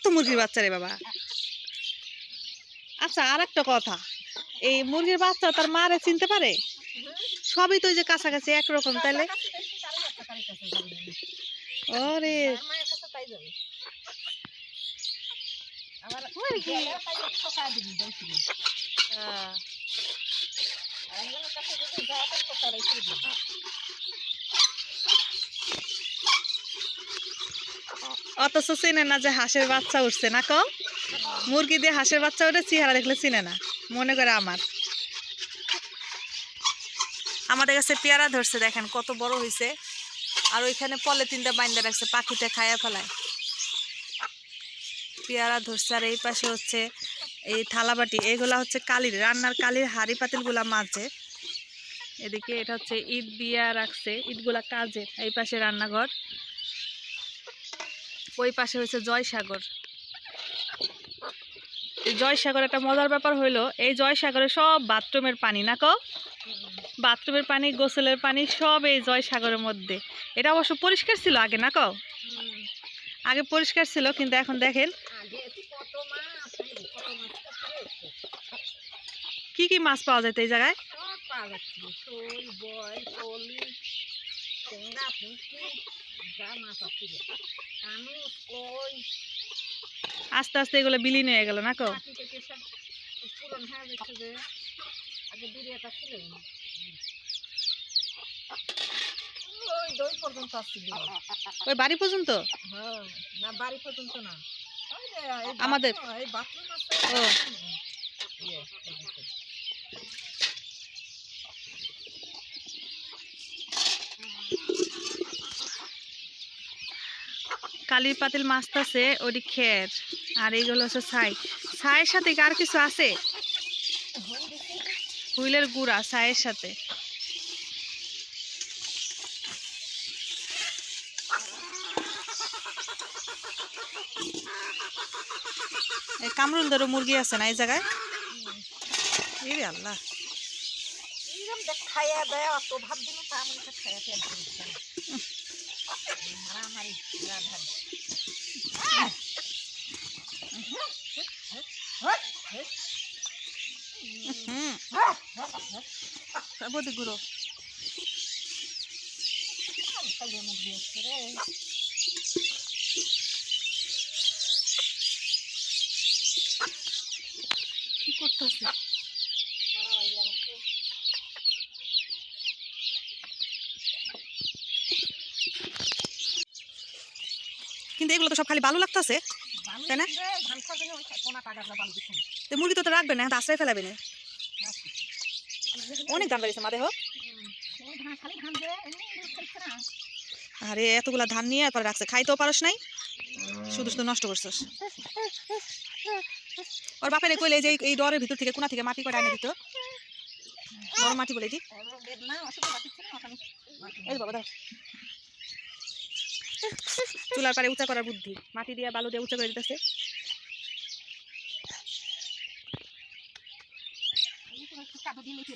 কত মুরগির বাচ্চা রে বাবা? আচ্ছা আর একটা কথা। এই মুরগির বাচ্চা তার মারে চিনতে পারে? সবই তো ওই যে কাছাকাছি একরকম তাহলে ওরে। আহ, অথচ চিনে না যে হাঁসের বাচ্চা উঠছে না কম মুরগি দিয়ে হাঁসের বাচ্চা উঠে চেহারা দেখলে চিনে না, মনে করে আমার। আমাদের কাছে পেয়ারা ধরছে, দেখেন কত বড় হয়েছে আর ওইখানে পলিথিনটা বাইন্দা রাখছে পাখিতে খায়া ফেলায়। পেয়ারা ধরছে, আর এই পাশে হচ্ছে এই থালাবাটি, এগুলা হচ্ছে কালির, রান্নার কালির হাড়ি পাতিলগুলা মাঝে এদিকে এটা হচ্ছে ঈদ দিয়া রাখছে, ঈদগুলা কাজে, এই পাশে রান্নাঘর। ওই পাশে হচ্ছে জয়সাগর। জয়সাগর একটা মজার ব্যাপার হইল, এই জয়সাগরে সব বাথরুমের পানি, না কো বাথরুমের পানি, গোসলের পানি, সব এই জয়সাগরের মধ্যে। এটা অবশ্য পরিষ্কার ছিল আগে, না কো আগে পরিষ্কার ছিল, কিন্তু এখন দেখেন। কি কি মাছ পাওয়া যায় এই জায়গায়? আস্তে আস্তে এগুলো বিলীন হয়ে গেল না কো? পর্যন্ত আসছিল ওই বাড়ি পর্যন্ত? হ্যাঁ না বাড়ি পর্যন্ত না। ওই আমাদের? ও কালির পাতিল মাছটাছে ওটি খের। আর এইগুলো হচ্ছে ছাই। ছাইয়ের সাথে আর কিছু আছে? হুইলের গুড়া ছাইয়ের সাথে। এই কামরুল ধরো মুরগি আছে না এই জায়গায়? আল্লাহ। খাইয়া দেয় অত ভাব দিল তা আমার খাইয়া। মারামারি রাধারি। বদি গুঁড়ো খাইয়ে মুখ দিয়েছে রে কি করতেছে? কিন্তু এগুলো তো সব খালি ভালো লাগতেছে তাই না? বালু। তো মুরগি তো তো রাখবে না আশ্রয় ফেলাবে না। অনেক দাম বেড়েছে মা দেহ ধান খালি ধান দে, এমনি এমনি খাইছে না। আরে এতগুলা ধান নিয়ে পরে রাখছে। খাইতেও পারস নাই শুধু শুধু নষ্ট করছস। ওর বাপের কইলে যে এই- ডরের ভিতর থেকে কোনা থেকে মাটি করে আনে দিত? নরম মাটি বলে দি। এই বাবা দাও। চুলার পারে উঁচা করার বুদ্ধি মাটি দিয়ে বালু দিয়ে উঁচা করে দিতেছে দিয়ে মেখে।